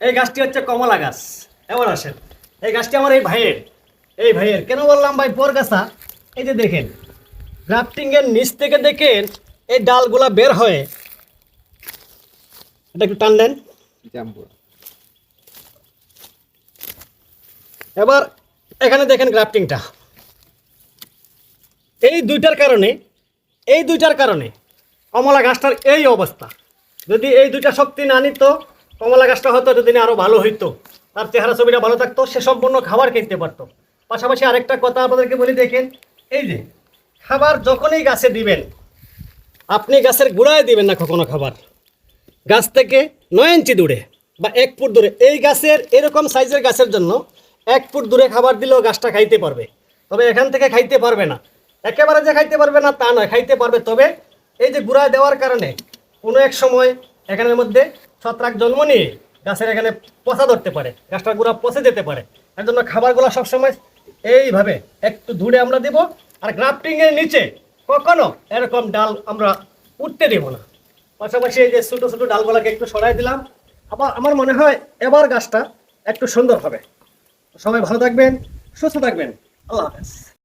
এই গাছটি হচ্ছে কমলা গাছ। এবার আসেন। এই গাছটি আমার এই ভাইয়ের। এই ভাইয়ের। কেন বললাম ভাই পর গাছা? এই যে দেখেন গ্রাফটিং এর নিচ থেকে দেখেন এই ডালগুলা বের হয়ে। এটা একটু টান দেন। এবার এখানে দেখেন গ্রাফটিংটা এই দুইটার কারণে এই দুইটার কারণে কমলা গাছটার এই অবস্থা। যদি এই দুইটা শক্তি না নিত কমলা গাছটা হয়তো এতদিনে আরও ভালো হইতো। তার চেহারা ছবিটা ভালো থাকতো, সে সম্পূর্ণ খাবার কিনতে পারতো। পাশাপাশি আরেকটা কথা আপনাদেরকে বলি, দেখেন, এই যে, খাবার যখনই গাছে দিবেন, আপনি গাছের গোড়ায় দিবেন না কখনো খাবার। গাছ থেকে নয় ইঞ্চি দূরে বা এক ফুট দূরে। এই গাছের, এরকম সাইজের গাছের জন্য এক ফুট দূরে খাবার দিলেও গাছটা খাইতে পারবে। তবে এখান থেকে খাইতে পারবে না। একেবারে যে খাইতে পারবে না, তা নয়, খাইতে পারবে। তবে এই যে গুড়া দেওয়ার কারণে কোনো এক সময় এখানের মধ্যে ছত্রাক জন্ম নিয়ে গাছের এখানে পচা ধরতে পারে, গাছটার গুঁড়া পচে যেতে পারে। এর জন্য খাবারগুলো সবসময় এইভাবে একটু দূরে আমরা দেব আর গ্রাফটিংয়ের নিচে কখনো এরকম ডাল আমরা উঠতে দেব না। পাশাপাশি এই যে ছোটো ছোটো ডালগুলোকে একটু সরাই দিলাম। আবার আমার মনে হয় এবার গাছটা একটু সুন্দর হবে। সবাই ভালো থাকবেন, সুস্থ থাকবেন। আল্লাহ হাফেজ।